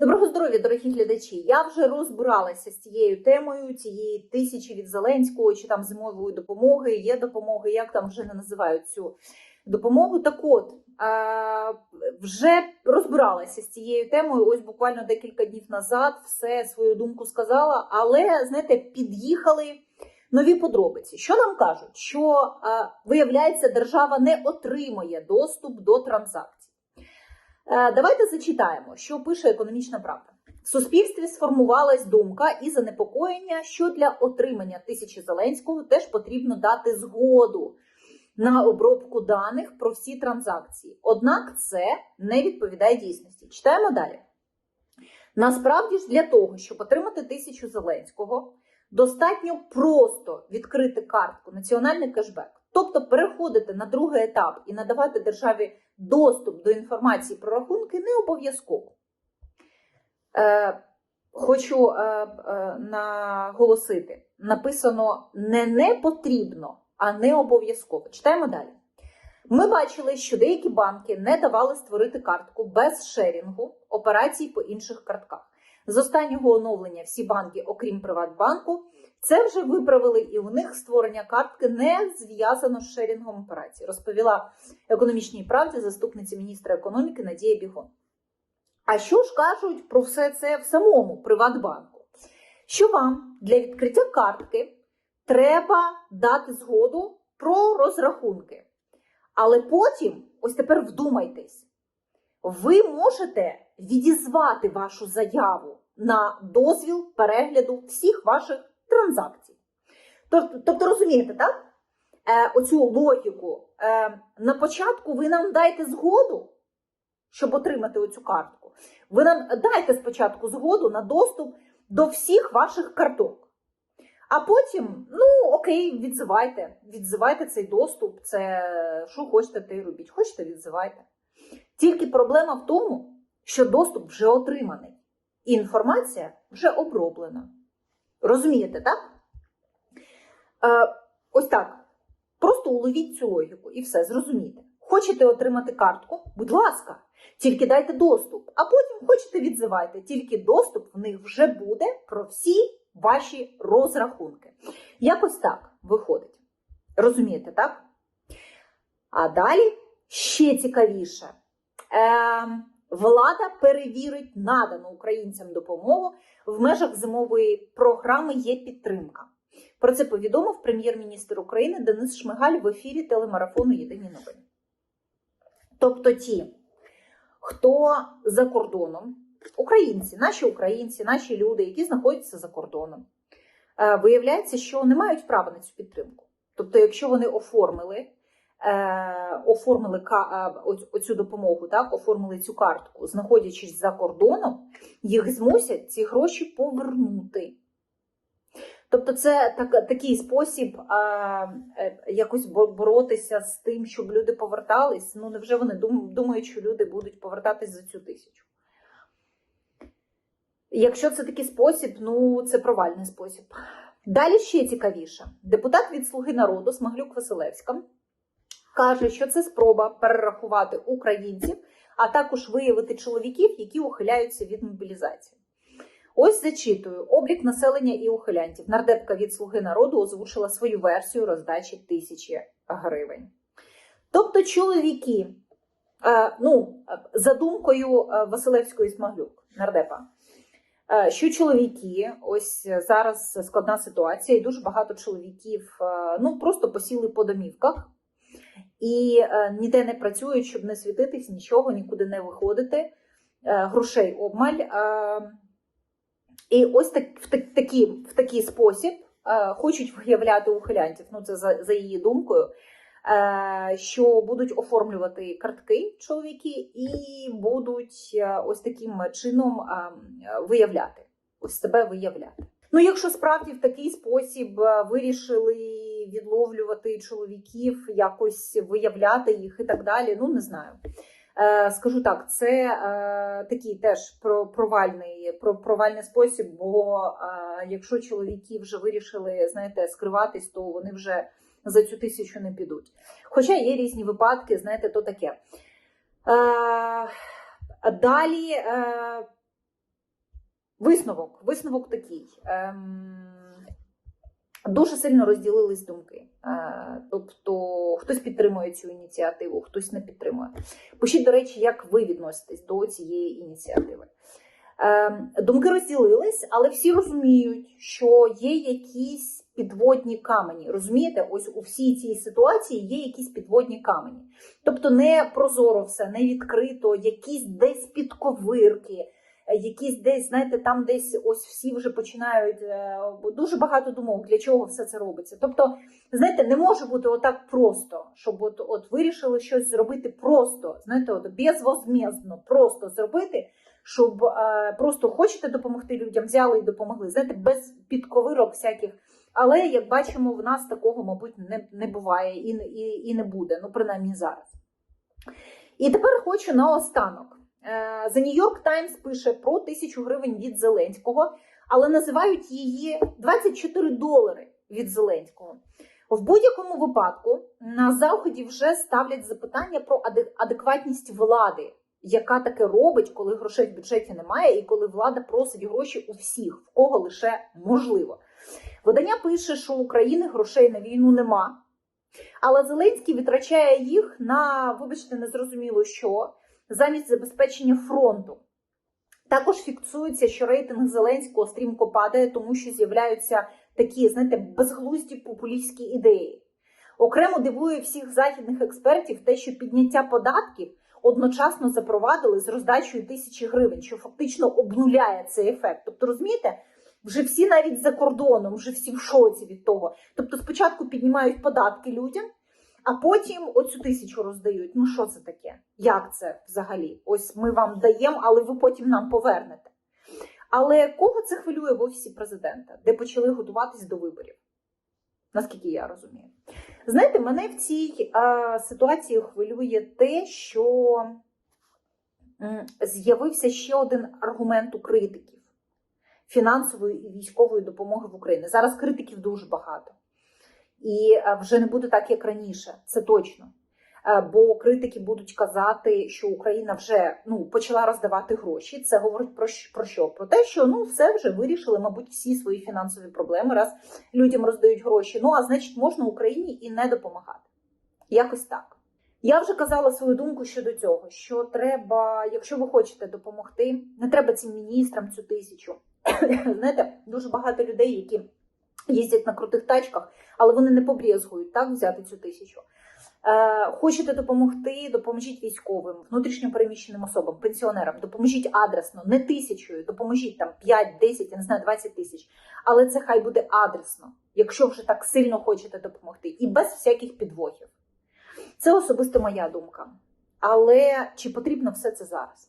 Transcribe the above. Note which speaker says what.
Speaker 1: Доброго здоров'я, дорогі глядачі. Я вже розбиралася з цією темою, цієї тисячі від Зеленського чи там зимової допомоги, є допомоги, як там вже не називають цю допомогу. Так от е, вже розбиралася з цією темою. Ось буквально декілька днів назад все свою думку сказала, але знаєте, під'їхали. Нові подробиці. Що нам кажуть? Що е, виявляється, держава не отримує доступ до транзакцій. Е, Давайте зачитаємо, що пише економічна правда. В суспільстві сформувалась думка і занепокоєння, що для отримання тисячі Зеленського теж потрібно дати згоду на обробку даних про всі транзакції. Однак це не відповідає дійсності. Читаємо далі. Насправді ж для того, щоб отримати тисячу Зеленського, достатньо просто відкрити картку Національний кешбек, тобто переходити на другий етап і надавати державі доступ до інформації про рахунки не обов'язково. Е, хочу е, е, наголосити: написано не не потрібно, а не обов'язково. Читаємо далі. Ми бачили, що деякі банки не давали створити картку без шерінгу операцій по інших картках. З останнього оновлення всі банки, окрім Приватбанку, це вже виправили, і у них створення картки не зв'язано з шерінгом операцій, розповіла економічній правді заступниця міністра економіки Надія Бігон. А що ж кажуть про все це в самому Приватбанку? Що вам для відкриття картки треба дати згоду про розрахунки. Але потім, ось тепер вдумайтесь, ви можете відізвати вашу заяву на дозвіл перегляду всіх ваших транзакцій. Тобто, розумієте, так? Е, оцю логіку. Е, на початку ви нам дайте згоду, щоб отримати оцю картку. Ви нам дайте спочатку згоду на доступ до всіх ваших карток. А потім, ну окей, відзивайте. Відзивайте цей доступ. Це що хочете, те й робіть. Хочете, відзивайте. Тільки проблема в тому, що доступ вже отриманий, і інформація вже оброблена. Розумієте, так? Е, ось так. Просто уловіть цю логіку і все, зрозумійте. Хочете отримати картку? Будь ласка, тільки дайте доступ, а потім хочете відзивайте, тільки доступ в них вже буде про всі ваші розрахунки. Якось так виходить. Розумієте, так? А далі ще цікавіше. Е, влада перевірить надану українцям допомогу в межах зимової програми є підтримка. Про це повідомив прем'єр-міністр України Денис Шмигаль в ефірі телемарафону Єдині новини. Тобто ті, хто за кордоном, українці, наші українці, наші люди, які знаходяться за кордоном, е, виявляється, що не мають права на цю підтримку. Тобто, якщо вони оформили, е, оформили ка- е, оцю допомогу, так, оформили цю картку, знаходячись за кордоном, їх змусять ці гроші повернути. Тобто, це так, такий спосіб а, е, якось боротися з тим, щоб люди повертались. Ну, невже вони думають, що люди будуть повертатись за цю тисячу? Якщо це такий спосіб, ну це провальний спосіб. Далі ще цікавіше. Депутат від Слуги народу Смаглюк Василевська каже, що це спроба перерахувати українців, а також виявити чоловіків, які ухиляються від мобілізації. Ось зачитую облік населення і ухилянтів. Нардепка від Слуги народу озвучила свою версію роздачі тисячі гривень. Тобто, чоловіки, е, ну, за думкою е, Василевської Смаглюк, нардепа, е, що чоловіки, ось зараз складна ситуація, і дуже багато чоловіків ну, просто посіли по домівках і е, ніде не працюють, щоб не світитись, нічого, нікуди не виходити, е, грошей обмаль. І ось так, в, так, такі, в такий спосіб е, хочуть виявляти ухилянтів, ну це за, за її думкою, що будуть оформлювати картки чоловіки і будуть ось таким чином виявляти, ось себе виявляти. Ну, якщо справді в такий спосіб вирішили відловлювати чоловіків, якось виявляти їх і так далі, ну не знаю. Е, Скажу так, це е, такий теж про- провальний, провальний спосіб, бо е, якщо чоловіки вже вирішили, знаєте, скриватись, то вони вже за цю тисячу не підуть. Хоча є різні випадки, знаєте, то таке. Далі Висновок. Висновок такий. Дуже сильно розділились думки. Е, тобто, хтось підтримує цю ініціативу, хтось не підтримує. Пишіть, до речі, як ви відноситесь до цієї ініціативи. Ем, думки розділились, але всі розуміють, що є якісь підводні камені. Розумієте, ось у всій цій ситуації є якісь підводні камені. Тобто не прозоро все, не відкрито, якісь десь підковирки, е, якісь десь, знаєте, там десь ось всі вже починають е, дуже багато думок, для чого все це робиться. Тобто, знаєте, не може бути отак просто, щоб от, от вирішили щось зробити просто, знаєте, от безвозмездно, просто зробити. Щоб е, просто хочете допомогти людям, взяли і допомогли. Знаєте, без підковирок всяких. Але як бачимо, в нас такого, мабуть, не, не буває і, і, і не буде, ну принаймні зараз. І тепер хочу наостанок. Е, The New York Times пише про тисячу гривень від Зеленського, але називають її 24 долари від Зеленського. В будь-якому випадку на заході вже ставлять запитання про адекватність влади, яка таке робить, коли грошей в бюджеті немає, і коли влада просить гроші у всіх, в кого лише можливо. Видання пише, що у України грошей на війну нема. Але Зеленський витрачає їх на, вибачте, незрозуміло що, замість забезпечення фронту. Також фіксується, що рейтинг Зеленського стрімко падає, тому що з'являються такі, знаєте, безглузді популістські ідеї. Окремо дивує всіх західних експертів те, що підняття податків одночасно запровадили з роздачею тисячі гривень, що фактично обнуляє цей ефект. Тобто, розумієте, вже всі навіть за кордоном, вже всі в шоці від того. Тобто, спочатку піднімають податки людям, а потім оцю тисячу роздають. Ну що це таке? Як це взагалі? Ось ми вам даємо, але ви потім нам повернете. Але кого це хвилює в офісі президента, де почали готуватись до виборів? Наскільки я розумію. Знаєте, мене в цій е, ситуації хвилює те, що з'явився ще один аргумент у критиків фінансової і військової допомоги в Україні. Зараз критиків дуже багато. І е, вже не буде так, як раніше, це точно. Е, Бо критики будуть казати, що Україна вже ну, почала роздавати гроші. Це говорить про, про що? Про те, що ну все вже вирішили, мабуть, всі свої фінансові проблеми, раз людям роздають гроші. Ну а значить, можна Україні і не допомагати. Якось так. Я вже казала свою думку щодо цього, що треба, якщо ви хочете допомогти, не треба цим міністрам цю тисячу. Знаєте, дуже багато людей, які їздять на крутих тачках, але вони не побрезгують так взяти цю тисячу. Е, хочете допомогти, допоможіть військовим, внутрішньо переміщеним особам, пенсіонерам, допоможіть адресно, не тисячою, допоможіть там 5, 10, я не знаю, 20 тисяч. Але це хай буде адресно, якщо вже так сильно хочете допомогти, і без всяких підвохів. Це особисто моя думка. Але чи потрібно все це зараз?